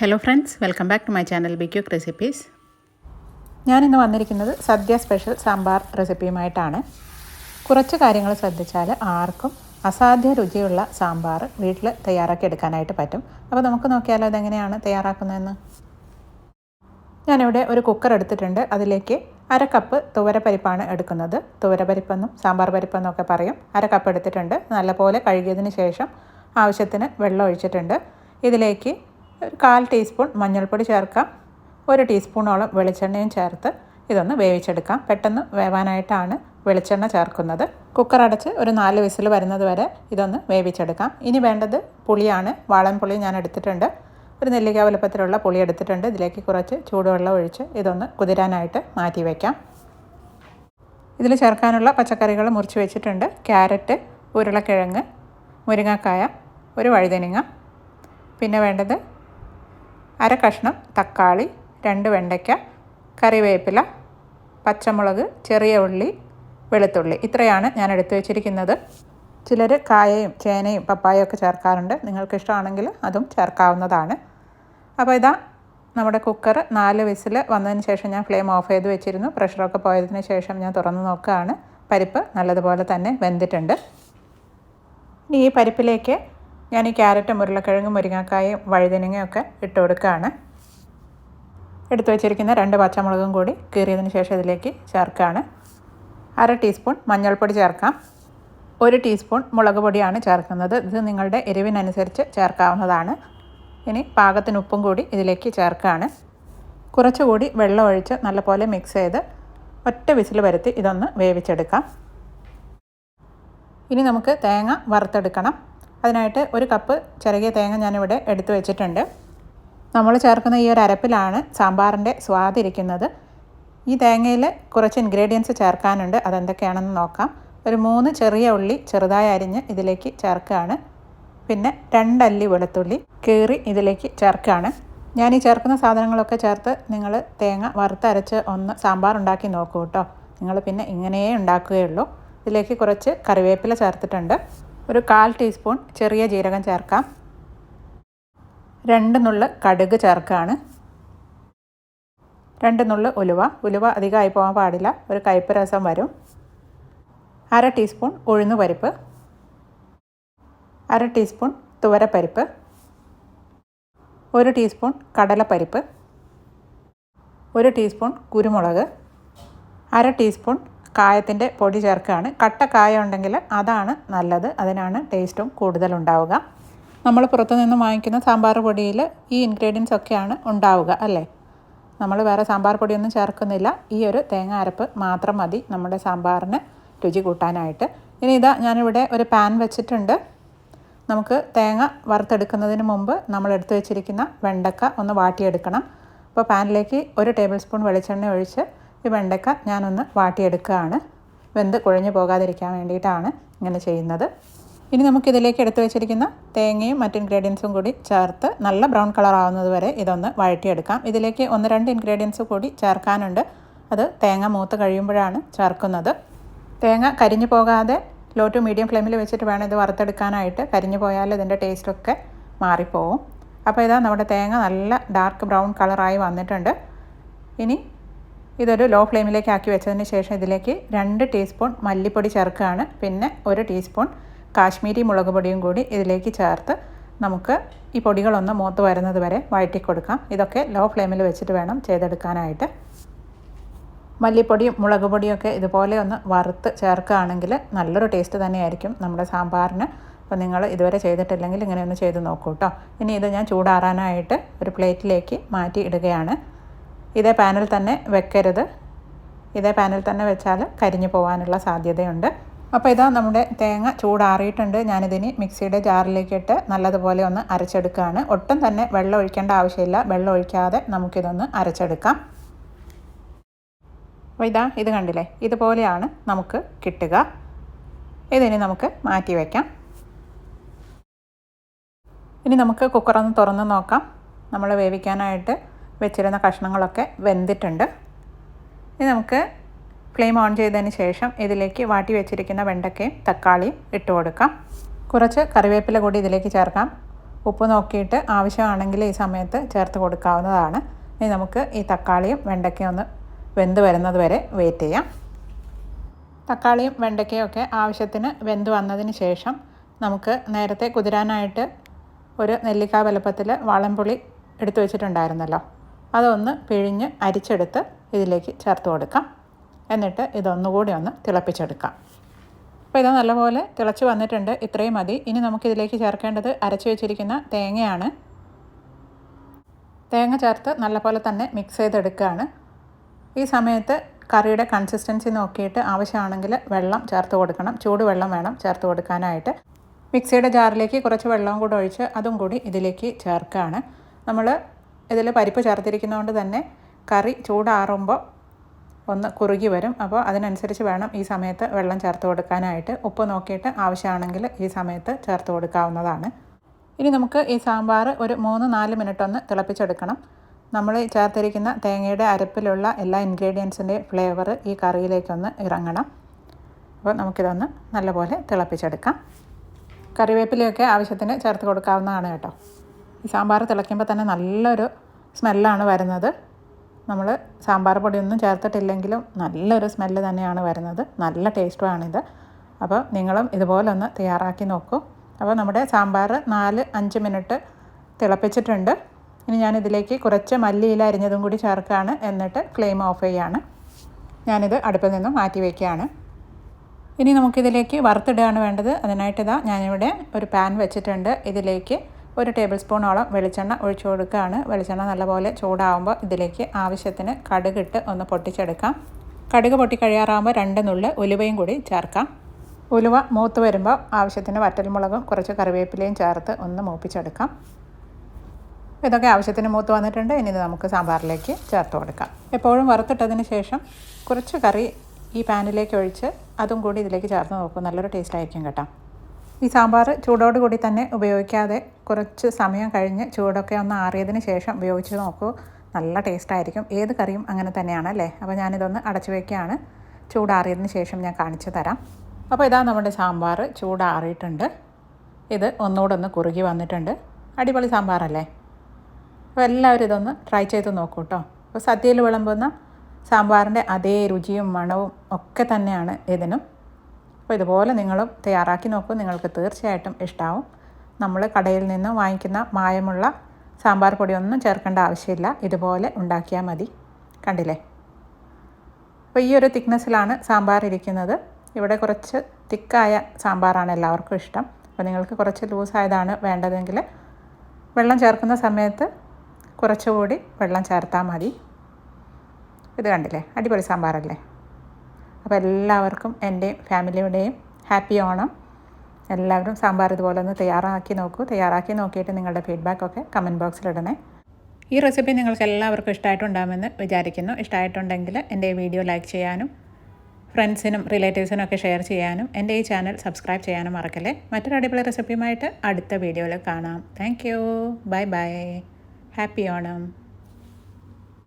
Hello friends welcome back to my channel B quick recipes ഞാനിന്ന് വന്നിരിക്കുന്നത് സദ്യ special sambar റെസിപ്പിയുമായിട്ടാണ്. കുറച്ച് കാര്യങ്ങൾ ശ്രദ്ധിച്ചാൽ ആർക്കും അസാധ്യ രുചിയുള്ള സാമ്പാർ വീട്ടിൽ തയ്യാറാക്കി എടുക്കാനായിട്ട് പറ്റും. അപ്പോൾ നമുക്ക് നോക്കിയാലോ അതെങ്ങനെയാണ് തയ്യാറാക്കുന്നതെന്ന്? ഞാനിവിടെ ഒരു കുക്കർ എടുത്തിട്ടുണ്ട്. അതിലേക്ക് അര കപ്പ് തുവരപ്പരിപ്പാണ് എടുക്കുന്നത്. തുവരപ്പരിപ്പെന്നും സാമ്പാർ പരിപ്പെന്നും ഒക്കെ പറയും. അര കപ്പ് എടുത്തിട്ടുണ്ട്. നല്ലപോലെ കഴുകിയതിന് ശേഷം ആവശ്യത്തിന് വെള്ളം ഒഴിച്ചിട്ടുണ്ട്. ഇതിലേക്ക് ഒരു കാൽ ടീസ്പൂൺ മഞ്ഞൾപ്പൊടി ചേർക്കാം. ഒരു ടീസ്പൂണോളം വെളിച്ചെണ്ണയും ചേർത്ത് ഇതൊന്ന് വേവിച്ചെടുക്കാം. പെട്ടെന്ന് വേവാനായിട്ടാണ് വെളിച്ചെണ്ണ ചേർക്കുന്നത്. കുക്കർ അടച്ച് ഒരു നാല് വിസിൽ വരുന്നത് വരെ ഇതൊന്ന് വേവിച്ചെടുക്കാം. ഇനി വേണ്ടത് പുളിയാണ്. വാളൻ പുളി ഞാൻ എടുത്തിട്ടുണ്ട്. ഒരു നെല്ലിക്ക വലുപ്പത്തിലുള്ള പുളി എടുത്തിട്ടുണ്ട്. ഇതിലേക്ക് കുറച്ച് ചൂടുവെള്ളം ഒഴിച്ച് ഇതൊന്ന് കുതിരാനായിട്ട് മാറ്റി വയ്ക്കാം ഇതിൽ ചേർക്കാനുള്ള പച്ചക്കറികൾ മുറിച്ച് വെച്ചിട്ടുണ്ട്. ക്യാരറ്റ് ഉരുളക്കിഴങ്ങ് മുരിങ്ങക്കായ ഒരു വഴുതനങ്ങ. പിന്നെ വേണ്ടത് അര കഷ്ണം തക്കാളി രണ്ട് വെണ്ടയ്ക്ക കറിവേപ്പില പച്ചമുളക് ചെറിയ ഉള്ളി വെളുത്തുള്ളി. ഇത്രയാണ് ഞാൻ എടുത്തു വെച്ചിരിക്കുന്നത്. ചിലർ കായയും ചേനയും പപ്പായയും ഒക്കെ ചേർക്കാറുണ്ട്. നിങ്ങൾക്ക് ഇഷ്ടമാണെങ്കിൽ അതും ചേർക്കാവുന്നതാണ്. അപ്പോൾ ഇതാ നമ്മുടെ കുക്കർ നാല് വിസിൽ വന്നതിന് ശേഷം ഞാൻ ഫ്ലെയിം ഓഫ് ചെയ്ത് വെച്ചിരുന്നു. പ്രഷറൊക്കെ പോയതിന് ശേഷം ഞാൻ തുറന്ന് നോക്കുകയാണ്. പരിപ്പ് നല്ലതുപോലെ തന്നെ വെന്തിട്ടുണ്ട്. ഇനി ഈ പരിപ്പിലേക്ക് ഞാൻ ഈ ക്യാരറ്റും ഉരുളക്കിഴങ്ങും മുരിങ്ങക്കായും വഴുതനങ്ങയും ഒക്കെ ഇട്ട് കൊടുക്കുകയാണ്. എടുത്തു വച്ചിരിക്കുന്ന രണ്ട് പച്ചമുളകും കൂടി കീറിയതിന് ശേഷം ഇതിലേക്ക് ചേർക്കുകയാണ്. അര ടീസ്പൂൺ മഞ്ഞൾപ്പൊടി ചേർക്കാം. ഒരു ടീസ്പൂൺ മുളക് പൊടിയാണ് ചേർക്കുന്നത്. ഇത് നിങ്ങളുടെ എരിവിനനുസരിച്ച് ചേർക്കാവുന്നതാണ്. ഇനി പാകത്തിന് ഉപ്പും കൂടി ഇതിലേക്ക് ചേർക്കുകയാണ്. കുറച്ചുകൂടി വെള്ളം ഒഴിച്ച് നല്ലപോലെ മിക്സ് ചെയ്ത് ഒറ്റ വിസിൽ വരുത്തി ഇതൊന്ന് വേവിച്ചെടുക്കാം. ഇനി നമുക്ക് തേങ്ങ വറുത്തെടുക്കണം. അതിനായിട്ട് ഒരു കപ്പ് ചെറിയ തേങ്ങ ഞാനിവിടെ എടുത്തു വെച്ചിട്ടുണ്ട്. നമ്മൾ ചേർക്കുന്ന ഈ ഒരു അരപ്പിലാണ് സാമ്പാറിന്റെ സ്വാദിരിക്കുന്നത് ഈ തേങ്ങയിൽ കുറച്ച് ഇൻഗ്രീഡിയൻസ് ചേർക്കാനുണ്ട്. അതെന്തൊക്കെയാണെന്ന് നോക്കാം. ഒരു മൂന്ന് ചെറിയ ഉള്ളി ചെറുതായി അരിഞ്ഞ് ഇതിലേക്ക് ചേർക്കുകയാണ്. പിന്നെ രണ്ടല്ലി വെളുത്തുള്ളി കീറി ഇതിലേക്ക് ചേർക്കുകയാണ്. ഞാൻ ഈ ചേർക്കുന്ന സാധനങ്ങളൊക്കെ ചേർത്ത് നിങ്ങൾ തേങ്ങ വറുത്തരച്ച് ഒന്ന് സാമ്പാർ ഉണ്ടാക്കി നോക്കൂ കേട്ടോ. നിങ്ങൾ പിന്നെ ഇങ്ങനെയേ ഉണ്ടാക്കുകയുള്ളൂ. ഇതിലേക്ക് കുറച്ച് കറിവേപ്പില ചേർത്തിട്ടുണ്ട്. ഒരു കാൽ ടീസ്പൂൺ ചെറിയ ജീരകം ചേർക്കാം. രണ്ട് നുള്ള് കടുക് ചേർക്കുകയാണ് രണ്ട് നുള്ള് ഉലുവ. ഉലുവ അധികമായി പോകാൻ പാടില്ല. ഒരു കയ്പ്പ് രസം വരും. അര ടീസ്പൂൺ ഉഴുന്ന് പരിപ്പ്. അര ടീസ്പൂൺ തുവരപ്പരിപ്പ് ഒരു ടീസ്പൂൺ കടലപ്പരിപ്പ് ഒരു ടീസ്പൂൺ കുരുമുളക്. അര ടീസ്പൂൺ കായത്തിന്റെ പൊടി ചേർക്കുകയാണ്. കട്ട കായ ഉണ്ടെങ്കിൽ അതാണ് നല്ലത്. അതിനാണ് ടേസ്റ്റും കൂടുതലുണ്ടാവുക. നമ്മൾ പുറത്തുനിന്ന് വാങ്ങിക്കുന്ന സാമ്പാർ പൊടിയിൽ ഈ ഇൻഗ്രീഡിയൻസ് ഒക്കെയാണ് ഉണ്ടാവുക അല്ലേ? നമ്മൾ വേറെ സാമ്പാർ പൊടിയൊന്നും ചേർക്കുന്നില്ല. ഈ ഒരു തേങ്ങ അരപ്പ് മാത്രം മതി നമ്മുടെ സാമ്പാറിന് രുചി കൂട്ടാനായിട്ട്. ഇനി ഇതാ ഞാനിവിടെ ഒരു പാൻ വെച്ചിട്ടുണ്ട്. നമുക്ക് തേങ്ങ വറുത്തെടുക്കുന്നതിന് മുമ്പ് നമ്മൾ എടുത്തു വെച്ചിരിക്കുന്ന വെണ്ടക്ക ഒന്ന് വാട്ടിയെടുക്കണം. അപ്പോൾ പാനിലേക്ക് ഒരു ടേബിൾ സ്പൂൺ വെളിച്ചെണ്ണ ഒഴിച്ച് ഈ വെണ്ടയ്ക്ക ഞാനൊന്ന് വാട്ടിയെടുക്കുകയാണ്. വെന്ത് കുഴഞ്ഞു പോകാതിരിക്കാൻ വേണ്ടിയിട്ടാണ് ഇങ്ങനെ ചെയ്യുന്നത്. ഇനി നമുക്കിതിലേക്ക് എടുത്തു വെച്ചിരിക്കുന്ന തേങ്ങയും മറ്റ് ഇൻഗ്രീഡിയൻസും കൂടി ചേർത്ത് നല്ല ബ്രൗൺ കളർ ആവുന്നത് വരെ ഇതൊന്ന് വഴറ്റിയെടുക്കാം. ഇതിലേക്ക് ഒന്ന് രണ്ട് ഇൻഗ്രീഡിയൻസ് കൂടി ചേർക്കാനുണ്ട്. അത് തേങ്ങ മൂത്ത് കഴിയുമ്പോഴാണ് ചേർക്കുന്നത്. തേങ്ങ കരിഞ്ഞു പോകാതെ ലോ ടു മീഡിയം ഫ്ലെയിമിൽ വെച്ചിട്ട് വേണം ഇത് വറുത്തെടുക്കാനായിട്ട്. കരിഞ്ഞു പോയാൽ ഇതിന്റെ ടേസ്റ്റൊക്കെ മാറിപ്പോവും. അപ്പോൾ ഇതാ നമ്മുടെ തേങ്ങ നല്ല ഡാർക്ക് ബ്രൗൺ കളറായി വന്നിട്ടുണ്ട്. ഇനി ഇതൊരു ലോ ഫ്ലെയിമിലേക്ക് ആക്കി വെച്ചതിന് ശേഷം ഇതിലേക്ക് രണ്ട് ടീസ്പൂൺ മല്ലിപ്പൊടി ചേർക്കുകയാണ്. പിന്നെ ഒരു ടീസ്പൂൺ കാശ്മീരി മുളക് പൊടിയും കൂടി ഇതിലേക്ക് ചേർത്ത് നമുക്ക് ഈ പൊടികളൊന്ന് മൂത്ത് വരുന്നത് വരെ വഴറ്റി കൊടുക്കാം. ഇതൊക്കെ ലോ ഫ്ലെയിമിൽ വെച്ചിട്ട് വേണം ചെയ്തെടുക്കാനായിട്ട്. മല്ലിപ്പൊടിയും മുളക് പൊടിയൊക്കെ ഇതുപോലെ ഒന്ന് വറുത്ത് ചേർക്കുകയാണെങ്കിൽ നല്ലൊരു ടേസ്റ്റ് തന്നെയായിരിക്കും നമ്മുടെ സാമ്പാറിന്. അപ്പോൾ നിങ്ങൾ ഇതുവരെ ചെയ്തിട്ടില്ലെങ്കിൽ ഇങ്ങനെ ഒന്ന് ചെയ്ത് നോക്കൂ കേട്ടോ ഇനി ഇത് ഞാൻ ചൂടാറാനായിട്ട് ഒരു പ്ലേറ്റിലേക്ക് മാറ്റി ഇടുകയാണ്. ഇതേ പാനിൽ തന്നെ വെക്കരുത്. ഇതേ പാനിൽ തന്നെ വെച്ചാൽ കരിഞ്ഞു പോകാനുള്ള സാധ്യതയുണ്ട്. അപ്പോൾ ഇതാ നമ്മുടെ തേങ്ങ ചൂടാറിയിട്ടുണ്ട്. ഞാനിതിന് മിക്സിയുടെ ജാറിലേക്ക് ഇട്ട് നല്ലതുപോലെ ഒന്ന് അരച്ചെടുക്കുകയാണ്. ഒട്ടും തന്നെ വെള്ളം ഒഴിക്കേണ്ട ആവശ്യമില്ല. വെള്ളം ഒഴിക്കാതെ നമുക്കിതൊന്ന് അരച്ചെടുക്കാം. അപ്പോൾ ഇതാ ഇത് കണ്ടില്ലേ? ഇതുപോലെയാണ് നമുക്ക് കിട്ടുക. ഇതിനി നമുക്ക് മാറ്റി വയ്ക്കാം ഇനി നമുക്ക് കുക്കറൊന്ന് തുറന്ന് നോക്കാം. നമ്മൾ വേവിക്കാനായിട്ട് വെച്ചിരുന്ന കഷ്ണങ്ങളൊക്കെ വെന്തിട്ടുണ്ട്. ഇനി നമുക്ക് ഫ്ലെയിം ഓൺ ചെയ്തതിന് ശേഷം ഇതിലേക്ക് വാട്ടി വെച്ചിരിക്കുന്ന വെണ്ടയ്ക്കയും തക്കാളിയും ഇട്ട് കൊടുക്കാം. കുറച്ച് കറിവേപ്പില കൂടി ഇതിലേക്ക് ചേർക്കാം. ഉപ്പ് നോക്കിയിട്ട് ആവശ്യമാണെങ്കിൽ ഈ സമയത്ത് ചേർത്ത് കൊടുക്കാവുന്നതാണ്. ഇനി നമുക്ക് ഈ തക്കാളിയും വെണ്ടയ്ക്കയും ഒന്ന് വെന്ത് വരുന്നത് വരെ വെയിറ്റ് ചെയ്യാം. തക്കാളിയും വെണ്ടയ്ക്കയും ഒക്കെ ആവശ്യത്തിന് വെന്ത് വന്നതിന് ശേഷം നമുക്ക് നേരത്തെ കുതിരാനായിട്ട് ഒരു നെല്ലിക്ക വലുപ്പത്തിൽ വളംപുളി എടുത്തു വെച്ചിട്ടുണ്ടായിരുന്നല്ലോ. അതൊന്ന് പിഴിഞ്ഞ് അരിച്ചെടുത്ത് ഇതിലേക്ക് ചേർത്ത് കൊടുക്കാം. എന്നിട്ട് ഇതൊന്നുകൂടി ഒന്ന് തിളപ്പിച്ചെടുക്കാം. അപ്പോൾ ഇത് നല്ലപോലെ തിളച്ച് വന്നിട്ടുണ്ട്. ഇത്രയും മതി. ഇനി നമുക്കിതിലേക്ക് ചേർക്കേണ്ടത് അരച്ച് വെച്ചിരിക്കുന്ന തേങ്ങയാണ്. തേങ്ങ ചേർത്ത് നല്ലപോലെ തന്നെ മിക്സ് ചെയ്തെടുക്കുകയാണ്. ഈ സമയത്ത് കറിയുടെ കൺസിസ്റ്റൻസി നോക്കിയിട്ട് ആവശ്യമാണെങ്കിൽ വെള്ളം ചേർത്ത് കൊടുക്കണം. ചൂടുവെള്ളം വേണം ചേർത്ത് കൊടുക്കാനായിട്ട്. മിക്സിയുടെ ജാറിലേക്ക് കുറച്ച് വെള്ളവും കൂടെ ഒഴിച്ച് അതും കൂടി ഇതിലേക്ക് ചേർക്കുകയാണ്. നമ്മൾ ഇതിൽ പരിപ്പ് ചേർത്തിരിക്കുന്നതുകൊണ്ട് തന്നെ കറി ചൂടാറുമ്പോൾ ഒന്ന് കുറുകി വരും. അപ്പോൾ അതിനനുസരിച്ച് വേണം ഈ സമയത്ത് വെള്ളം ചേർത്ത് കൊടുക്കാനായിട്ട്. ഉപ്പ് നോക്കിയിട്ട് ആവശ്യമാണെങ്കിൽ ഈ സമയത്ത് ചേർത്ത് കൊടുക്കാവുന്നതാണ്. ഇനി നമുക്ക് ഈ സാമ്പാർ ഒരു മൂന്ന് നാല് മിനിറ്റ് ഒന്ന് തിളപ്പിച്ചെടുക്കണം. നമ്മൾ ചേർത്തിരിക്കുന്ന തേങ്ങയുടെ അരപ്പിലുള്ള എല്ലാ ഇൻഗ്രീഡിയൻസിന്റെയും ഫ്ലേവർ ഈ കറിയിലേക്കൊന്ന് ഇറങ്ങണം. അപ്പോൾ നമുക്കിതൊന്ന് നല്ലപോലെ തിളപ്പിച്ചെടുക്കാം. കറിവേപ്പിലയൊക്കെ ആവശ്യത്തിന് ചേർത്ത് കൊടുക്കാവുന്നതാണ് കേട്ടോ. സാമ്പാർ തിളയ്ക്കുമ്പോൾ തന്നെ നല്ലൊരു സ്മെല്ലാണ് വരുന്നത്. നമ്മൾ സാമ്പാർ പൊടിയൊന്നും ചേർത്തിട്ടില്ലെങ്കിലും നല്ലൊരു സ്മെല്ല് തന്നെയാണ് വരുന്നത്. നല്ല ടേസ്റ്റുമാണിത് അപ്പോൾ നിങ്ങളും ഇതുപോലെ ഒന്ന് തയ്യാറാക്കി നോക്കൂ. അപ്പോൾ നമ്മുടെ സാമ്പാർ നാല് അഞ്ച് മിനിറ്റ് തിളപ്പിച്ചിട്ടുണ്ട്. ഇനി ഞാനിതിലേക്ക് കുറച്ച് മല്ലിയില അരിഞ്ഞതും കൂടി ചേർക്കുകയാണ് എന്നിട്ട് ഫ്ലെയിം ഓഫ് ചെയ്യുകയാണ് ഞാനിത് അടുപ്പിൽ നിന്നും മാറ്റി വയ്ക്കുകയാണ് ഇനി നമുക്കിതിലേക്ക് വറുത്തിടുകയാണ് വേണ്ടത്. അതിനായിട്ട് ഇതാ ഞാനിവിടെ ഒരു പാൻ വെച്ചിട്ടുണ്ട്. ഇതിലേക്ക് ഒരു ടേബിൾ സ്പൂണോളം വെളിച്ചെണ്ണ ഒഴിച്ചു കൊടുക്കുകയാണ്. വെളിച്ചെണ്ണ നല്ലപോലെ ചൂടാവുമ്പോൾ ഇതിലേക്ക് ആവശ്യത്തിന് കടുകിട്ട് ഒന്ന് പൊട്ടിച്ചെടുക്കാം. കടുക് പൊട്ടിക്കഴിയാറാകുമ്പോൾ രണ്ട് നുള്ളി ഉലുവയും കൂടി ചേർക്കാം. ഉലുവ മൂത്ത് വരുമ്പോൾ ആവശ്യത്തിന് വറ്റൽമുളകും കുറച്ച് കറിവേപ്പിലയും ചേർത്ത് ഒന്ന് മൂപ്പിച്ചെടുക്കാം. ഇതൊക്കെ ആവശ്യത്തിന് മൂത്ത് വന്നിട്ടുണ്ട്. ഇനി ഇത് നമുക്ക് സാമ്പാറിലേക്ക് ചേർത്ത് കൊടുക്കാം. എപ്പോഴും വറുത്തിട്ടതിന് ശേഷം കുറച്ച് കറി ഈ പാനിലേക്ക് ഒഴിച്ച് അതും കൂടി ഇതിലേക്ക് ചേർത്ത് നോക്കും. നല്ലൊരു ടേസ്റ്റ് ആയിരിക്കും കേട്ടോ. ഈ സാമ്പാർ ചൂടോട് കൂടി തന്നെ ഉപയോഗിക്കാതെ കുറച്ച് സമയം കഴിഞ്ഞ് ചൂടൊക്കെ ഒന്ന് ആറിയതിന് ശേഷം ഉപയോഗിച്ച് നോക്കൂ. നല്ല ടേസ്റ്റ് ആയിരിക്കും. ഏത് കറിയും അങ്ങനെ തന്നെയാണ് അല്ലേ? അപ്പോൾ ഞാനിതൊന്ന് അടച്ചു വയ്ക്കുകയാണ് ചൂടാറിയതിന് ശേഷം ഞാൻ കാണിച്ചു തരാം. അപ്പോൾ ഇതാ നമ്മുടെ സാമ്പാർ ചൂടാറിയിട്ടുണ്ട്. ഇത് ഒന്നുകൂടെ ഒന്ന് കുറുകി വന്നിട്ടുണ്ട്. അടിപൊളി സാമ്പാറല്ലേ അപ്പോൾ എല്ലാവരും ഇതൊന്ന് ട്രൈ ചെയ്ത് നോക്കൂ കേട്ടോ അപ്പോൾ സദ്യയിൽ വിളമ്പുന്ന സാമ്പാറിന്റെ അതേ രുചിയും മണവും ഒക്കെ തന്നെയാണ് ഇതിനും. അപ്പോൾ ഇതുപോലെ നിങ്ങളും തയ്യാറാക്കി നോക്കൂ. നിങ്ങൾക്ക് തീർച്ചയായിട്ടും ഇഷ്ടമാവും നമ്മൾ കടയിൽ നിന്ന് വാങ്ങിക്കുന്ന മായമുള്ള സാമ്പാർ പൊടിയൊന്നും ചേർക്കേണ്ട ആവശ്യമില്ല. ഇതുപോലെ ഉണ്ടാക്കിയാൽ മതി. കണ്ടില്ലേ? അപ്പോൾ ഈ ഒരു തിക്നെസ്സിലാണ് സാമ്പാർ ഇരിക്കുന്നത്. ഇവിടെ കുറച്ച് തിക്കായ സാമ്പാറാണ് എല്ലാവർക്കും ഇഷ്ടം. അപ്പോൾ നിങ്ങൾക്ക് കുറച്ച് ലൂസായതാണ് വേണ്ടതെങ്കിൽ വെള്ളം ചേർക്കുന്ന സമയത്ത് കുറച്ചുകൂടി വെള്ളം ചേർത്താൽ മതി. ഇത് കണ്ടില്ലേ? അടിപൊളി സാമ്പാറല്ലേ? അപ്പോൾ എല്ലാവർക്കും എന്റെ ഫാമിലിയുടെയും ഹാപ്പി ഓണം. എല്ലാവരും സാമ്പാർ ഇതുപോലെ ഒന്ന് തയ്യാറാക്കി നോക്കൂ. തയ്യാറാക്കി നോക്കിയിട്ട് നിങ്ങളുടെ ഫീഡ്ബാക്കൊക്കെ കമന്റ് ബോക്സിലിടണേ ഈ റെസിപ്പി നിങ്ങൾക്ക് എല്ലാവർക്കും ഇഷ്ടമായിട്ടുണ്ടാകുമെന്ന് വിചാരിക്കുന്നു. ഇഷ്ടമായിട്ടുണ്ടെങ്കിൽ എന്റെ വീഡിയോ ലൈക്ക് ചെയ്യാനും ഫ്രണ്ട്സിനും റിലേറ്റീവ്സിനും ഒക്കെ ഷെയർ ചെയ്യാനും എന്റെ ഈ ചാനൽ സബ്സ്ക്രൈബ് ചെയ്യാനും മറക്കല്ലേ? മറ്റൊരു അടിപൊളി റെസിപ്പിയുമായിട്ട് അടുത്ത വീഡിയോയിൽ കാണാം. Thank you bye bye happy Onam